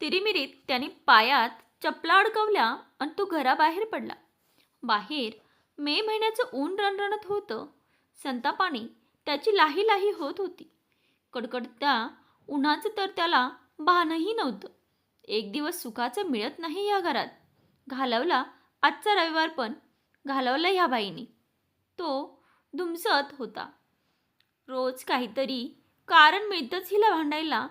तिरीमिरीत त्याने पायात चपला अडकवल्या आणि तो घराबाहेर पडला. बाहेर मे महिन्याचं ऊन रणरणत होतं. संतापाने त्याची लाही लाही होत होती. कडकडत्या उन्हाचं तर त्याला भानही नव्हतं. एक दिवस सुखाचं मिळत नाही या घरात. घालवला आजचा रविवार पण. घालवला ह्या बाईने. तो धुमसत होता. रोज काहीतरी कारण मिळतंच हिला भांडायला.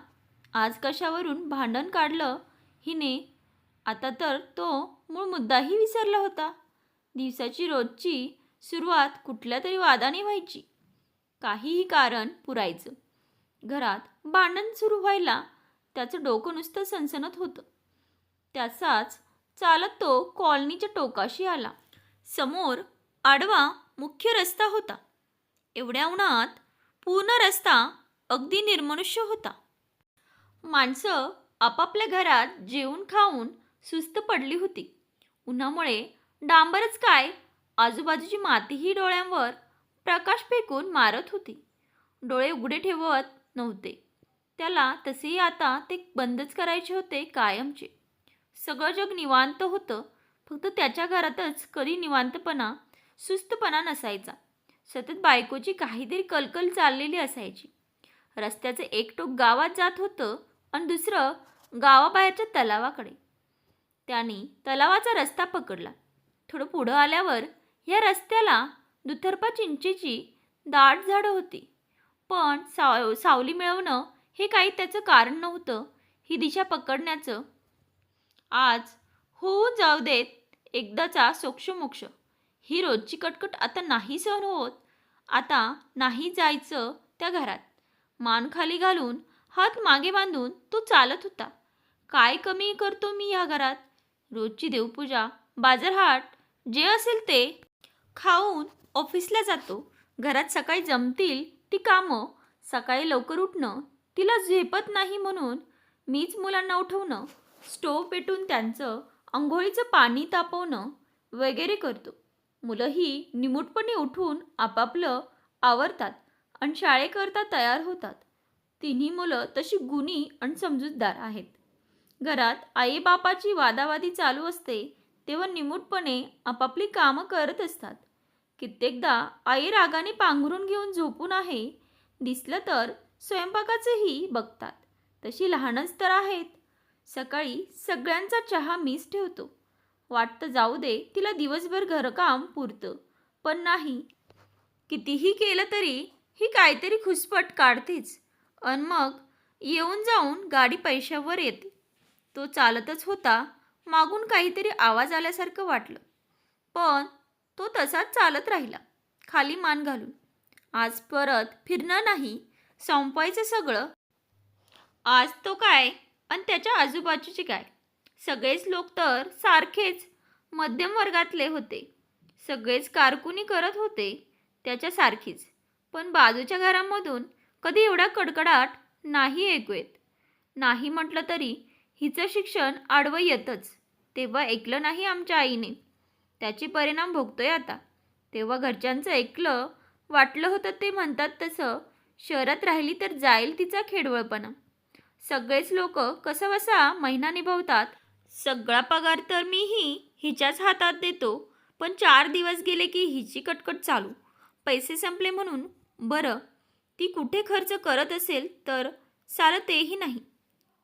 आज कशावरून भांडण काढलं? हिने. आता तर तो मूळ मुद्दाही विसरला होता. दिवसाची रोजची सुरुवात कुठल्या तरी वादाने व्हायची. काहीही कारण पुरायचं. घरात भांडण सुरू व्हायला त्याचं डोकं नुसतं सनसनत होतं. त्याचाच चालत तो कॉलनीच्या टोकाशी आला. समोर आडवा मुख्य रस्ता होता. एवढ्या उन्हात पूर्ण रस्ता अगदी निर्मनुष्य होता. माणसं आपापल्या घरात जेवून खाऊन सुस्त पडली होती. उन्हामुळे डांबरच काय आजूबाजूची मातीही डोळ्यांवर प्रकाश फेकून मारत होती. डोळे उघडे ठेवत नव्हते. त्याला तसेही आता ते बंदच करायचे होते कायमचे. सगळं जग निवांत होतं. फक्त त्याच्या घरातच कधी निवांतपणा सुस्तपणा नसायचा. सतत बायकोची काहीतरी कलकल चाललेली असायची. रस्त्याचं एक टोक गावात जात होतं. आणि दुसरं गावाबाहेरच्या तलावाकडे. त्याने तलावाचा रस्ता पकडला. थोडं पुढं आल्यावर या रस्त्याला दुतर्फा चिंचेची दाट झाडं होती. पण साव सावली मिळवणं हे काही त्याचं कारण नव्हतं. ही दिशा पकडण्याचं. आज होऊन जाऊ देत एकदाचा सोक्षमोक्ष. ही रोजची कटकट आता नाही सहन होत. आता नाही जायचं त्या घरात. मान खाली घालून हात मागे बांधून तो चालत होता. काय कमी करतो मी ह्या घरात? रोजची देवपूजा बाजारहाट जे असेल ते. खाऊन ऑफिसला जातो. घरात सकाळी जमतील ती कामं. सकाळी लवकर उठणं. तिला झेपत नाही म्हणून मीच मुलांना उठवणं. स्टोव पेटून त्यांचं आंघोळीचं पाणी तापवणं वगैरे करतो. मुलंही निमूटपणे उठून आपापलं आवरतात आणि शाळेकरता तयार होतात. तिन्ही मुलं तशी गुणी आणि समजूतदार आहेत. घरात आईबापाची वादावादी चालू असते तेव्हा निमूटपणे आपापली कामं करत असतात. कित्येकदा आई रागाने पांघरून घेऊन झोपून आहे दिसलं तर स्वयंपाकाचंही बघतात. तशी लहानच तर आहेत. सकाळी सगळ्यांचा चहा मीच ठेवतो. वाटतं जाऊ दे तिला दिवसभर घरकाम पुरतं. पण नाही. कितीही केलं तरी ही काहीतरी खुसपट काढतेच. अन मग येऊन जाऊन गाडी पैशावर येते. तो चालतच होता मागून काहीतरी आवाज आल्यासारखं वाटलं. पण तो तसाच चालत राहिला खाली मान घालून. आज परत फिरणं नाही संपवायचं सगळं. आज तो काय आणि त्याच्या आजूबाजूचे काय? सगळेच लोक तर सारखेच मध्यम वर्गातले होते. सगळेच कारकुनी करत होते त्याच्यासारखीच. पण बाजूच्या घरामधून कधी एवढा कडकडाट नाही ऐकू येत. नाही म्हटलं तरी हिचं शिक्षण आडवं येतच. तेव्हा ऐकलं नाही आमच्या आईने. त्याचे परिणाम भोगतोय आता. तेव्हा घरच्यांचं ऐकलं वाटलं होतं ते म्हणतात तसं शहरात राहिली तर जाईल तिचा खेडवळपणा. सगळेच लोक कसंबसा महिना निभावतात. सगळा पगार तर मीही हिच्याच हातात देतो पण चार दिवस गेले की हिची कटकट चालू. पैसे संपले म्हणून बरं ती कुठे खर्च करत असेल तर सारं तेही नाही.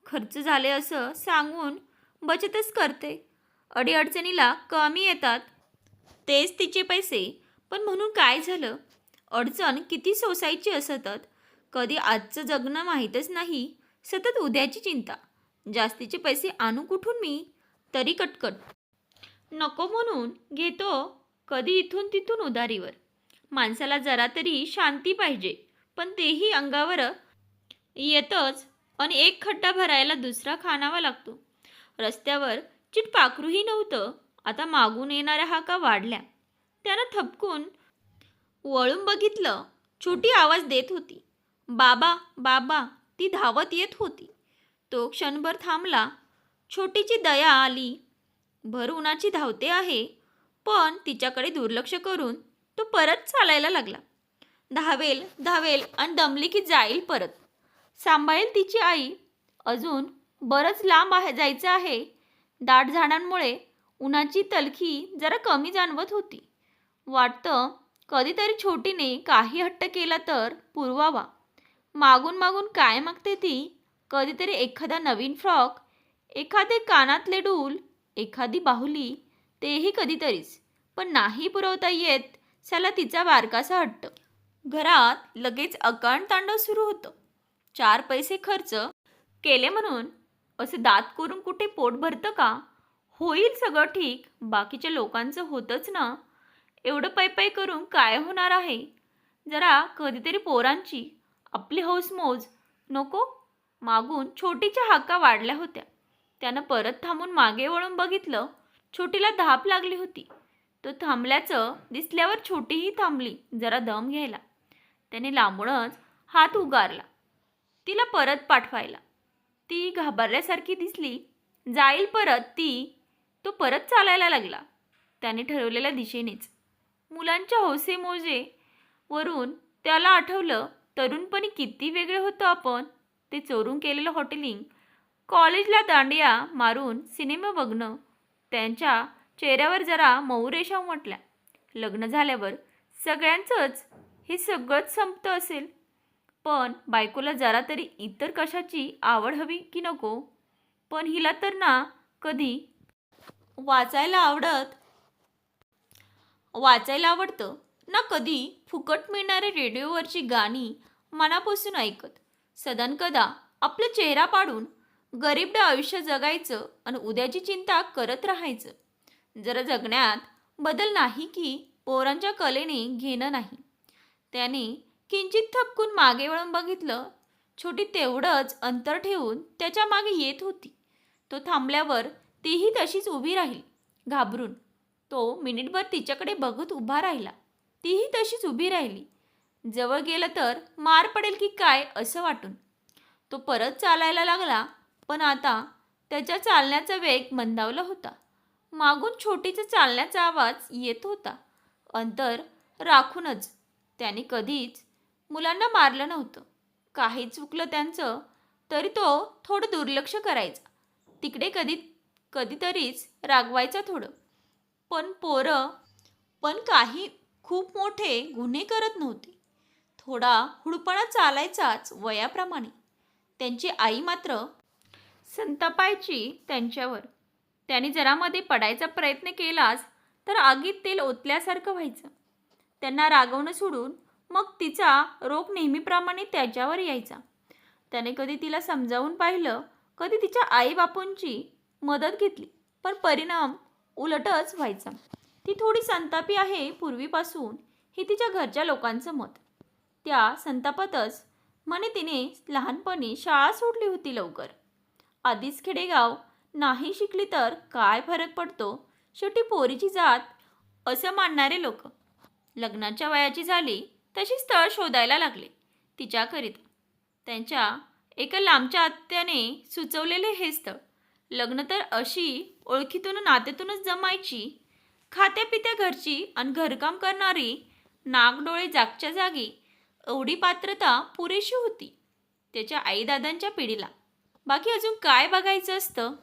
खर्च झाले असं सांगून बचतच करते. अडीअडचणीला कमी येतात. तेच तिचे पैसे. पण म्हणून काय झालं? अडचण किती सोसायची असतात? कधी आजचं जगणं माहीतच नाही. सतत उद्याची चिंता. जास्तीचे पैसे आणू कुठून मी? तरी कटकट. नको म्हणून घेतो कधी इथून तिथून उधारीवर. माणसाला जरा तरी शांती पाहिजे. पण तेही अंगावर येतच आणि एक खड्डा भरायला दुसरा खाणावा लागतो. रस्त्यावर चिटपाखरूही नव्हतं. आता मागून येणाऱ्या हाका वाढल्या. त्यानं थपकून वळून बघितलं. छोटी आवाज देत होती. बाबा बाबा ती धावत येत होती. तो क्षणभर थांबला. छोटीची दया आली. भर उन्हाची धावते आहे. पण तिच्याकडे दुर्लक्ष करून तो परत चालायला लागला. धावेल धावेल आणि दमली की जाईल परत. सांभाळेल तिची आई. अजून बरंच लांब आहे जायचं आहे. दाट झाडांमुळे उन्हाची तलखी जरा कमी जाणवत होती. वाटतं कधीतरी छोटीने काही हट्ट केला तर पुरवावा. मागून मागून काय मागते ती? कधीतरी एखादा नवीन फ्रॉक एखादे कानातले डूल एखादी बाहुली तेही कधीतरीच. पण नाही पुरवता येत साला तिचा बारकासा हट्ट. घरात लगेच अकांड तांडव सुरू होतं. चार पैसे खर्च केले म्हणून असे दात करून कुठे पोट भरतं का? होईल सगळं ठीक बाकीच्या लोकांचं होतंच ना? एवढं पै पै करून काय होणार आहे? जरा कधीतरी पोरांची आपली हौसमौज नको? मागून छोटीच्या हाका वाढल्या होत्या. त्यानं परत थांबून मागे वळून बघितलं छोटीला धाप लागली होती. तो थांबल्याचं दिसल्यावर छोटीही थांबली जरा दम घ्यायला. त्याने लांबूनच हात उगारला. तिला परत पाठवायला. ती घाबरल्यासारखी दिसली. जाईल परत ती. तो परत चालायला लागला. त्याने ठरवलेल्या दिशेनेच. मुलांच्या हौसे मोजे वरून त्याला आठवलं तरुणपणी किती वेगळे होतो आपण. ते चोरून केलेलं हॉटेलिंग कॉलेजला दांडिया मारून सिनेमा बघणं त्यांच्या चेहऱ्यावर जरा मऊ रेषा उमटल्या. लग्न झाल्यावर सगळ्यांचंच हे सगळंच संपतं असेल. पण बायकोला जरा तरी इतर कशाची आवड हवी की नको? पण हिला तर ना कधी? वाचायला आवडत? वाचायला आवडतं. ना कधी? फुकट मिळणारे रेडिओवरची गाणी मनापासून ऐकत. सदनकदा आपला चेहरा पाडून. गरीबडं आयुष्य जगायचं आणि उद्याची चिंता करत राहायचं. जरा जगण्यात बदल नाही की पोरांच्या कलेने घेणं नाही. त्याने किंचित थपकून मागे वळून बघितलं. छोटी तेवढंच अंतर ठेवून त्याच्यामागे येत होती. तो थांबल्यावर तीही तशीच उभी राहिली. घाबरून तो मिनिटभर तिच्याकडे बघत उभा राहिला. तीही तशीच उभी राहिली. जवळ गेलं तर मार पडेल की काय असं वाटून. तो परत चालायला लागला पण आता त्याच्या चालण्याचा वेग मंदावला होता. मागून छोटीचा चालण्याचा आवाज येत होता. अंतर राखूनच त्याने कधीच मुलांना मारलं नव्हतं. काही चुकलं त्यांचं तरी तो थोडं दुर्लक्ष करायचा. तिकडे कधी कधीतरीच रागवायचा थोडं. पण पोरं पण काही खूप मोठे गुन्हे करत नव्हते. थोडा हुडपणा चालायचाच वयाप्रमाणे. त्यांची आई मात्र संतापायची त्यांच्यावर. त्याने जरामध्ये पडायचा प्रयत्न केलाच तर आगीत तेल ओतल्यासारखं व्हायचं. त्यांना रागवणं सोडून मग तिचा रोग नेहमीप्रमाणे त्याच्यावर यायचा. त्याने कधी तिला समजावून पाहिलं कधी तिच्या आईबापूंची मदत घेतली पण परिणाम उलटच व्हायचा. ती थोडी संतापी आहे पूर्वीपासून हे तिच्या घरच्या लोकांचं मत. त्या संतापातच म्हणे तिने लहानपणी शाळा सोडली होती लवकर. आधीच खेडेगाव नाही शिकली तर काय फरक पडतो? शेवटी पोरीची जात असं मानणारे लोक. लग्नाच्या वयाची झाली तशी स्थळ शोधायला लागले. तिच्याकरिता त्यांच्या एका लांबच्या आत्याने सुचवलेले हे स्थळ. लग्न तर अशी ओळखीतून नात्यातूनच जमायची. खात्यापित्या घरची आणि घरकाम करणारी नागडोळे जागच्या जागी एवढी पात्रता पुरेशी होती त्याच्या आईदादांच्या पिढीला. बाकी अजून काय बघायचं असतं?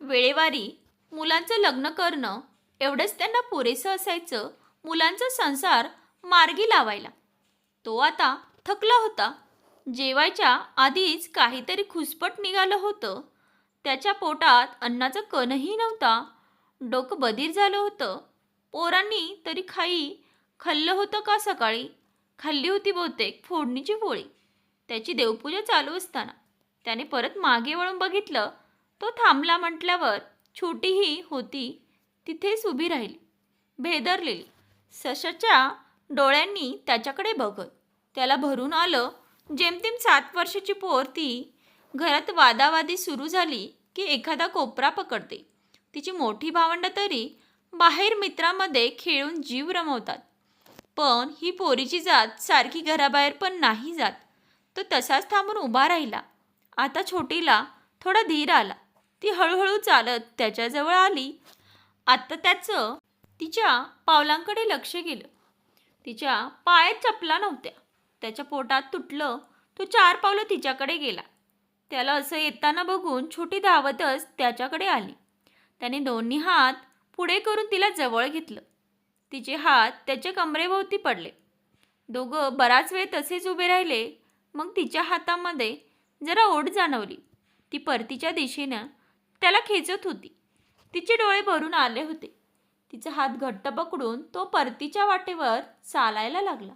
वेळेवारी मुलांचं लग्न करणं एवढंच त्यांना पुरेसं असायचं मुलांचा संसार मार्गी लावायला. तो आता थकला होता. जेवायच्या आधीच काहीतरी खुसपट निघालं होतं. त्याच्या पोटात अन्नाचा कणही नव्हता. डोकं बधीर झालं होतं. पोरांनी तरी खाई खाल्लं होतं का सकाळी? खाल्ली होती बहुतेक फोडणीची पोळी. त्याची देवपूजा चालू असताना. त्याने परत मागे वळून बघितलं. तो थांबला म्हटल्यावर छोटीही होती. तिथेच उभी राहिली. भेदरलेली. सशाच्या डोळ्यांनी त्याच्याकडे बघत त्याला भरून आलं जेमतेम सात वर्षाची पोर ती घरात वादावादी सुरू झाली की एखादा कोपरा पकडते. तिची मोठी भावंडं तरी बाहेर मित्रामध्ये खेळून जीव रमवतात. पण ही पोरीची जात सारखी घराबाहेर पण नाही जात. तो तसाच थांबून उभा राहिला. आता छोटीला थोडा धीर आला. ती हळूहळू चालत त्याच्याजवळ आली. आत्ता त्याचं तिच्या पावलांकडे लक्ष गेलं. तिच्या पायात चपला नव्हत्या. त्याच्या पोटात तुटलं तो चार पावलं तिच्याकडे गेला. त्याला असं येताना बघून छोटी धावतच त्याच्याकडे आली. त्याने दोन्ही हात पुढे करून तिला जवळ घेतलं. तिचे हात त्याच्या कमरेभोवती पडले. दोघं बराच वेळ तसेच उभे राहिले मग तिच्या हातामध्ये जरा ओढ जाणवली. ती परतीच्या दिशेनं त्याला खेचत होती. तिचे डोळे भरून आले होते. तिचा हात घट्ट पकडून तो परतीच्या वाटेवर चालायला लागला.